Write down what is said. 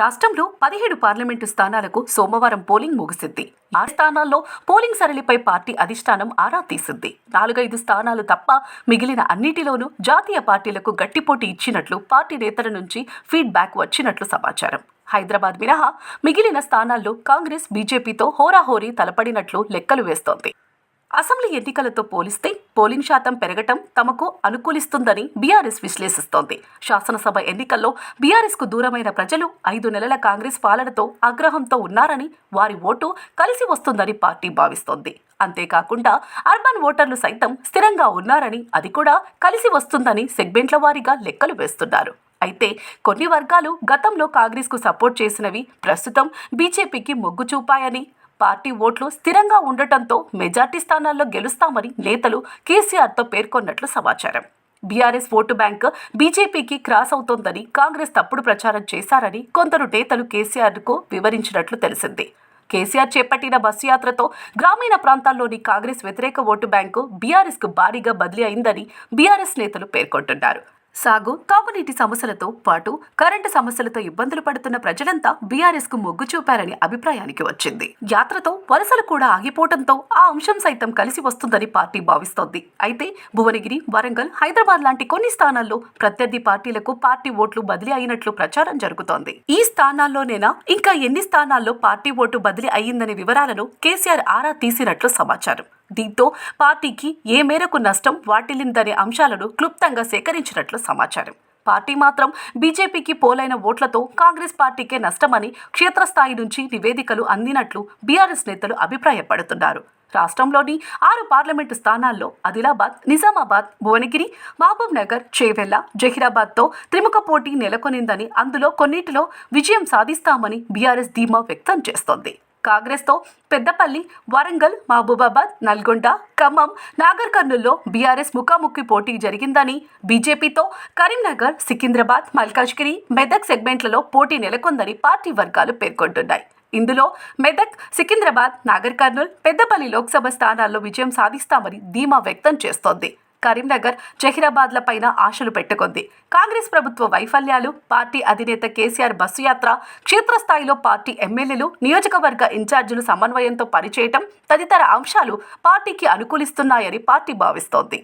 రాష్ట్రంలో పదిహేడు పార్లమెంటు స్థానాలకు సోమవారం పోలింగ్ ముగిసింది. ఆ స్థానాల్లో పోలింగ్ సరళిపై పార్టీ అధిష్టానం ఆరా తీసింది. నాలుగైదు స్థానాలు తప్ప మిగిలిన అన్నిటిలోనూ జాతీయ పార్టీలకు గట్టిపోటీ ఇచ్చినట్లు పార్టీ నేతల నుంచి ఫీడ్బ్యాక్ వచ్చినట్లు సమాచారం. హైదరాబాద్ మినహా మిగిలిన స్థానాల్లో కాంగ్రెస్ బీజేపీతో హోరాహోరీ తలపడినట్లు లెక్కలు వేస్తోంది. అసెంబ్లీ ఎన్నికలతో పోలిస్తే పోలింగ్ శాతం పెరగటం తమకు అనుకూలిస్తుందని బీఆర్ఎస్ విశ్లేషిస్తోంది. శాసనసభ ఎన్నికల్లో బీఆర్ఎస్కు దూరమైన ప్రజలు ఐదు నెలల కాంగ్రెస్ పాలనతో ఆగ్రహంతో ఉన్నారని వారి ఓటు కలిసి వస్తుందని పార్టీ భావిస్తోంది. అంతేకాకుండా అర్బన్ ఓటర్లు సైతం స్థిరంగా ఉన్నారని అది కూడా కలిసి వస్తుందని సెగ్మెంట్ల వారీగా లెక్కలు వేస్తున్నారు. అయితే కొన్ని వర్గాలు గతంలో కాంగ్రెస్కు సపోర్ట్ చేసినవి ప్రస్తుతం బీజేపీకి మొగ్గు చూపాయని పార్టీ ఓట్లు స్థిరంగా ఉండటంతో మెజార్టీ స్థానాల్లో గెలుస్తామని నేతలు కేసీఆర్తో పేర్కొన్నట్లు సమాచారం. బీఆర్ఎస్ ఓటు బ్యాంక్ బీజేపీకి క్రాస్ అవుతోందని కాంగ్రెస్ తప్పుడు ప్రచారం చేశారని కొందరు నేతలు కేసీఆర్కు వివరించినట్లు తెలిసింది. కేసీఆర్ చేపట్టిన బస్సు యాత్రతో గ్రామీణ ప్రాంతాల్లోని కాంగ్రెస్ వ్యతిరేక ఓటు బ్యాంకు బీఆర్ఎస్కు భారీగా బదిలీ అయిందని బీఆర్ఎస్ నేతలు పేర్కొంటున్నారు. సాగు తాగునీటి సమస్యలతో పాటు కరెంటు సమస్యలతో ఇబ్బందులు పడుతున్న ప్రజలంతా బీఆర్ఎస్కు మొగ్గు చూపారని అభిప్రాయానికి వచ్చింది. యాత్రతో వలసలు కూడా ఆగిపోవడంతో ఆ అంశం సైతం కలిసి వస్తుందని పార్టీ భావిస్తోంది. అయితే భువనగిరి వరంగల్ హైదరాబాద్ లాంటి కొన్ని స్థానాల్లో ప్రత్యర్థి పార్టీలకు పార్టీ ఓట్లు బదిలీ అయినట్లు ప్రచారం జరుగుతోంది. ఈ స్థానాల్లోనేనా ఇంకా ఎన్ని స్థానాల్లో పార్టీ ఓటు బదిలీ అయ్యిందనే వివరాలను కేసీఆర్ ఆరా తీసినట్లు సమాచారం. దీంతో పార్టీకి ఏ మేరకు నష్టం వాటిల్లిందనే అంశాలను క్లుప్తంగా సేకరించినట్లు సమాచారం. పార్టీ మాత్రం బీజేపీకి పోలైన ఓట్లతో కాంగ్రెస్ పార్టీకే నష్టమని క్షేత్రస్థాయి నుంచి నివేదికలు అందినట్లు బీఆర్ఎస్ నేతలు అభిప్రాయపడుతున్నారు. రాష్ట్రంలోని ఆరు పార్లమెంటు స్థానాల్లో ఆదిలాబాద్ నిజామాబాద్ భువనగిరి మహబూబ్ నగర్ చేవెళ్ళ జహీరాబాద్తో త్రిముఖ పోటీ నెలకొనిందని అందులో కొన్నిటిలో విజయం సాధిస్తామని బీఆర్ఎస్ ధీమా వ్యక్తం చేస్తోంది. కాంగ్రెస్తో పెద్దపల్లి వరంగల్ మహబూబాబాద్ నల్గొండ ఖమ్మం నాగర్ కర్నూల్లో బీఆర్ఎస్ ముఖాముఖి పోటీ జరిగిందని బీజేపీతో కరీంనగర్ సికింద్రాబాద్ మల్కాజ్గిరి మెదక్ సెగ్మెంట్లలో పోటీ నెలకొందని పార్టీ వర్గాలు పేర్కొంటున్నాయి. ఇందులో మెదక్ సికింద్రాబాద్ నాగర్ కర్నూల్ పెద్దపల్లి లోక్సభ స్థానాల్లో విజయం సాధిస్తామని ధీమా వ్యక్తం చేస్తోంది. కరీంనగర్ జహీరాబాద్ల పైన ఆశలు పెట్టుకుంది. కాంగ్రెస్ ప్రభుత్వ వైఫల్యాలు పార్టీ అధినేత కేసీఆర్ బస్సు యాత్ర క్షేత్రస్థాయిలో పార్టీ ఎమ్మెల్యేలు నియోజకవర్గ ఇన్ఛార్జీలు సమన్వయంతో పనిచేయటం తదితర అంశాలు పార్టీకి అనుకూలిస్తున్నాయని పార్టీ భావిస్తోంది.